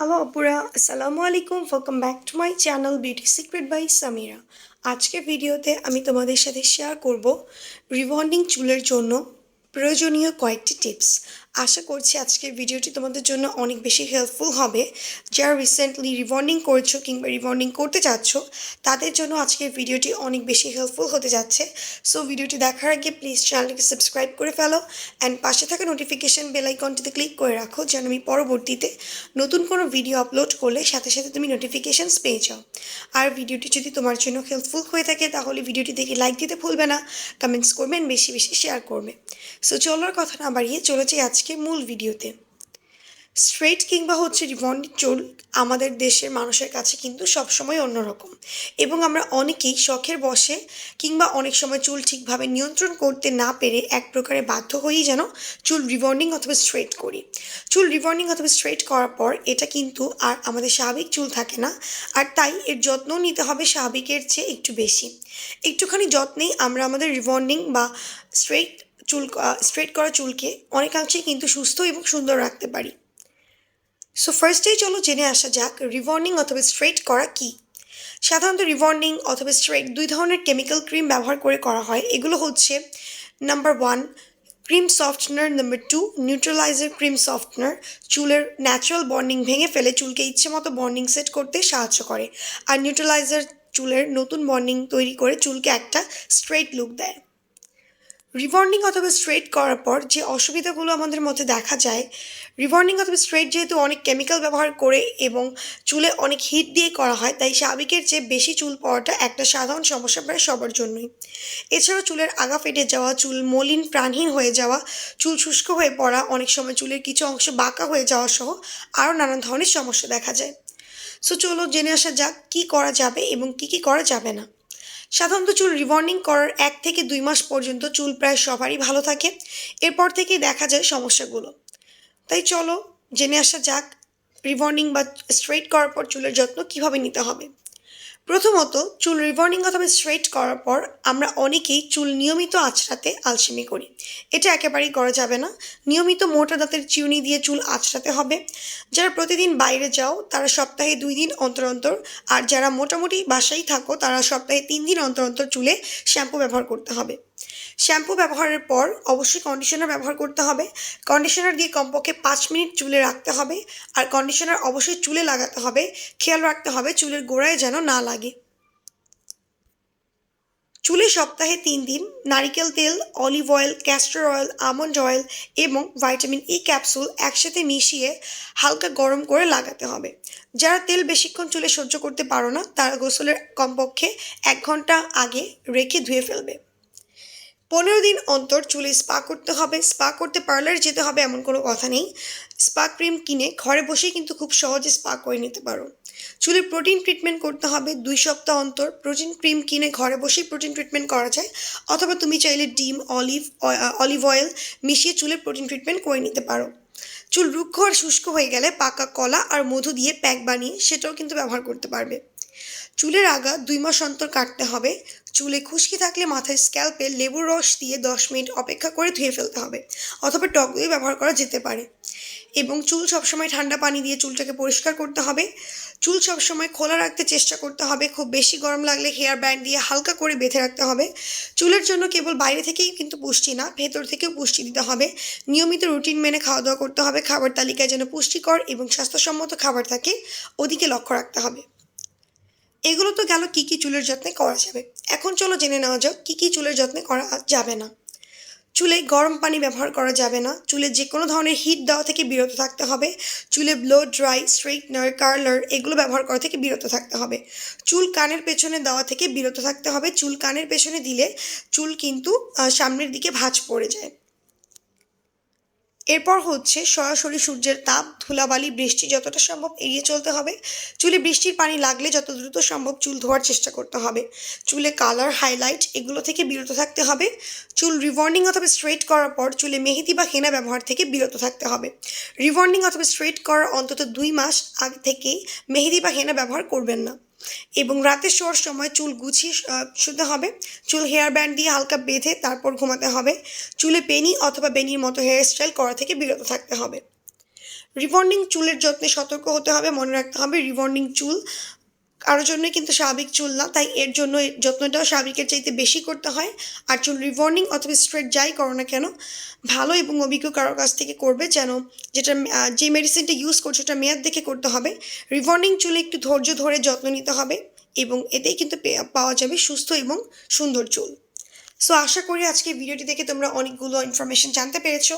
Hello অপুরা আসসালামু আলাইকুম welcome back to my channel beauty secret by Samira আজকে ভিডিওতে আমি তোমাদের সাথে শেয়ার করব রিবন্ডিং চুলের জন্য প্রয়োজনীয় কয়েকটি টিপস আশা করছি আজকের ভিডিওটি তোমাদের জন্য অনেক বেশি হেল্পফুল হবে। যারা রিসেন্টলি রিবন্ডিং করছ কিংবা রিবন্ডিং করতে চাচ্ছ, তাদের জন্য আজকের ভিডিওটি অনেক বেশি হেল্পফুল হতে যাচ্ছে। সো ভিডিওটি দেখার আগে প্লিজ চ্যানেলটিকে সাবস্ক্রাইব করে ফেলো অ্যান্ড পাশে থাকা নোটিফিকেশান বেল আইকনটিতে ক্লিক করে রাখো যেন আমি পরবর্তীতে নতুন কোনো ভিডিও আপলোড করলে সাথে সাথে তুমি নোটিফিকেশানস পেয়ে যাও। আর ভিডিওটি যদি তোমার জন্য হেল্পফুল হয়ে থাকে, তাহলে ভিডিওটি দেখে লাইক দিতে ভুলবে না কমেন্টস করবেন বেশি বেশি শেয়ার করবে। সো চলার কথা না বাড়িয়ে চলে যাই আজকে মূল ভিডিওতে। স্ট্রেট কিংবা হচ্ছে রিবন্ডিং চুল আমাদের দেশের মানুষের কাছে কিন্তু সবসময় অন্যরকম। এবং আমরা অনেকেই শখের বসে কিংবা অনেক সময় চুল ঠিকভাবে নিয়ন্ত্রণ করতে না পেরে এক প্রকারে বাধ্য হয়েই যেন চুল রিবন্ডিং অথবা স্ট্রেট করি। চুল রিবন্ডিং অথবা স্ট্রেট করার পর এটা কিন্তু আর আমাদের স্বাভাবিক চুল থাকে না, আর তাই এর যত্ন নিতে হবে স্বাভাবিকের চেয়ে একটু বেশি। একটুখানি যত্নেই আমরা আমাদের রিবন্ডিং বা স্ট্রেট চুল স্ট্রেট করা চুলকে অনেকাংশেই কিন্তু সুস্থ এবং সুন্দর রাখতে পারি। সো ফার্স্টেই চলো জেনে আসা যাক রিবন্ডিং অথবা স্ট্রেট করা কি। সাধারণত রিবন্ডিং অথবা স্ট্রেট দুই ধরনের কেমিক্যাল ক্রিম ব্যবহার করে করা হয়। এগুলো হচ্ছে number one cream softener number two neutralizer cream softener চুলের ন্যাচারাল বন্ডিং ভেঙে ফেলে চুলকে ইচ্ছে মতো বন্ডিং সেট করতে সাহায্য করে। আর নিউট্রালাইজার চুলের নতুন বন্ডিং তৈরি করে চুলকে একটা স্ট্রেট লুক দেয়। রিবন্ডিং অথবা স্ট্রেট করার পর যে অসুবিধাগুলো আমাদের মধ্যে দেখা যায় রিবন্ডিং অথবা স্ট্রেট যেহেতু অনেক কেমিক্যাল ব্যবহার করে এবং চুলে অনেক হিট দিয়ে করা হয়, তাই স্বাভাবিকের চেয়ে বেশি চুল পড়াটা একটা সাধারণ সমস্যা প্রায় সবার জন্যই। এছাড়াও চুলের আগা ফেটে যাওয়া, চুল মলিন প্রাণহীন হয়ে যাওয়া, চুল শুষ্ক হয়ে পড়া, অনেক সময় চুলের কিছু অংশ বাঁকা হয়ে যাওয়া সহ আরও নানান ধরনের সমস্যা দেখা যায়। সো চলো জেনে আসা যাক কী করা যাবে এবং কী কী করা যাবে না। সাধারণত চুল রিবর্নিং করার এক থেকে দুই মাস পর্যন্ত চুল প্রায় সবারই ভালো থাকে। এরপর থেকেই দেখা যায় সমস্যাগুলো। তাই চলো জেনে আসা যাক রিবর্নিং বা স্ট্রেট করার পর চুলের যত্ন কীভাবে নিতে হবে। প্রথমত, চুল রিভার্নিং অথবা স্ট্রেট করার পর আমরা অনেকেই চুল নিয়মিত আঁচড়াতে আলসেমি করি। এটা একেবারেই করা যাবে না। নিয়মিত মোটা দাঁতের চিউনি দিয়ে চুল আঁচড়াতে হবে। যারা প্রতিদিন বাইরে যাও, তারা সপ্তাহে দুই দিন অন্তর অন্তর, আর যারা মোটামুটি বাসায় থাকো, তারা সপ্তাহে তিন দিন অন্তর অন্তর চুলে শ্যাম্পু ব্যবহার করতে হবে। শ্যাম্পু ব্যবহারের পর অবশ্যই কন্ডিশনার ব্যবহার করতে হবে। কন্ডিশনার দিয়ে কমপক্ষে পাঁচ মিনিট চুলে রাখতে হবে আর কন্ডিশনার অবশ্যই চুলে লাগাতে হবে। খেয়াল রাখতে হবে চুলের গোড়ায় যেন না লাগে। চুলে সপ্তাহে তিন দিন নারিকেল তেল olive oil castor oil almond oil এবং ভাইটামিন ই ক্যাপসুল একসাথে মিশিয়ে হালকা গরম করে লাগাতে হবে। যারা তেল বেশিক্ষণ চুলে সহ্য করতে পারো না, তারা গোসলের কমপক্ষে এক ঘণ্টা আগে রেখে ধুয়ে ফেলবে। পনেরো দিন অন্তর চুলে স্পা করতে হবে। স্পা করতে পার্লারে যেতে হবে এমন কোনো কথা নেই। স্পা ক্রিম কিনে ঘরে বসেই কিন্তু খুব সহজে স্পা করে নিতে পারো। চুলের প্রোটিন ট্রিটমেন্ট করতে হবে দুই সপ্তাহ অন্তর। প্রোটিন ক্রিম কিনে ঘরে বসেই প্রোটিন ট্রিটমেন্ট করা যায়। অথবা তুমি চাইলে ডিম, অলিভ অলিভ অয়েল মিশিয়ে চুলের প্রোটিন ট্রিটমেন্ট করে নিতে পারো। চুল রুক্ষ আর শুষ্ক হয়ে গেলে পাকা কলা আর মধু দিয়ে প্যাক বানিয়ে সেটাও কিন্তু ব্যবহার করতে পারবে। চুলের আগা দুই মাস অন্তর কাটতে হবে। চুলে খুশকি থাকলে মাথায় স্ক্যাল্পে লেবুর রস দিয়ে দশ মিনিট অপেক্ষা করে ধুয়ে ফেলতে হবে, অথবা টক দই ব্যবহার করা যেতে পারে। এবং চুল সবসময় ঠান্ডা পানি দিয়ে চুলটাকে পরিষ্কার করতে হবে। চুল সবসময় খোলা রাখতে চেষ্টা করতে হবে, খুব বেশি গরম লাগলে হেয়ার ব্যান্ড দিয়ে হালকা করে বেঁধে রাখতে হবে। চুলের জন্য কেবল বাইরে থেকেই কিন্তু পুষ্টি না, ভেতর থেকেও পুষ্টি দিতে হবে। নিয়মিত রুটিন মেনে খাওয়া দাওয়া করতে হবে, খাবার তালিকায় যেন পুষ্টিকর এবং স্বাস্থ্যসম্মত খাবার থাকে, ওদিকে লক্ষ্য রাখতে হবে। এগুলো তো গেল কী কী চুলের যত্নে করা যাবে। এখন চলো জেনে নেওয়া যাক কী কী চুলের যত্নে করা যাবে না। চুলে গরম পানি ব্যবহার করা যাবে না। চুলে যে কোনো ধরনের হিট দেওয়া থেকে বিরত থাকতে হবে। চুলে ব্লো ড্রাই স্ট্রেটনার কার্লার এগুলো ব্যবহার করা থেকে বিরত থাকতে হবে। চুল কানের পেছনে দেওয়া থেকে বিরত থাকতে হবে। চুল কানের পেছনে দিলে চুল কিন্তু সামনের দিকে ভাঁজ পড়ে যায়। এরপর হচ্ছে সরাসরি সূর্যের তাপ, ধুলাবালি, বৃষ্টি যতটা সম্ভব এড়িয়ে চলতে হবে। চুলে বৃষ্টির পানি লাগলে যত দ্রুত সম্ভব চুল ধোয়ার চেষ্টা করতে হবে। চুলে কালার হাইলাইট এগুলো থেকে বিরত থাকতে হবে। চুল রিবন্ডিং অথবা স্ট্রেট করার পর চুলে মেহেদি বা হেনা ব্যবহার থেকে বিরত থাকতে হবে। রিবন্ডিং অথবা স্ট্রেট করার অন্তত দুই মাস আগে থেকেই মেহেদি বা হেনা ব্যবহার করবেন না। এবং রাতে শোয়ার সময় চুল গুছিয়ে শুতে হবে। চুল হেয়ার ব্যান্ড দিয়ে হালকা বেঁধে তারপর ঘুমাতে হবে। চুলে পেনি অথবা বেনির মতো হেয়ার স্টাইল করা থেকে বিরত থাকতে হবে। রিবন্ডিং চুলের যত্নে সতর্ক হতে হবে, মনে রাখতে হবে রিবন্ডিং চুল কারোর জন্য কিন্তু স্বাভাবিক চুল না, তাই এর জন্য যত্নটাও স্বাভাবিকের চাইতে বেশি করতে হয়। আর চুল রিবর্নিং অথবা স্ট্রেট যাই করো না কেন, ভালো এবং অভিজ্ঞ কারোর কাছ থেকে করবে যেন যেটা যে মেডিসিনটা ইউজ করছ ওটা মেয়াদ দেখে করতে হবে। রিভর্নিং চুলে একটু ধৈর্য ধরে যত্ন নিতে হবে এবং এতেই কিন্তু পাওয়া যাবে সুস্থ এবং সুন্দর চুল। সো আশা করি আজকে ভিডিওটি দেখে তোমরা অনেকগুলো ইনফরমেশন জানতে পেরেছ।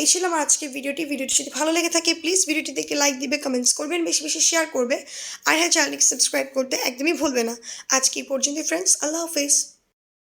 এই ছিল আমার আজকে ভিডিওটি। ভিডিওটি যদি ভালো লেগে থাকে প্লিজ ভিডিওটি দেখে লাইক দিবে কমেন্টস করবেন, বেশি বেশি শেয়ার করবে। আর হ্যাঁ চ্যানেলকে সাবস্ক্রাইব করতে একদমই ভুলবে না। আজকে পর্যন্ত ফ্রেন্ডস আল্লাহ হাফেজ।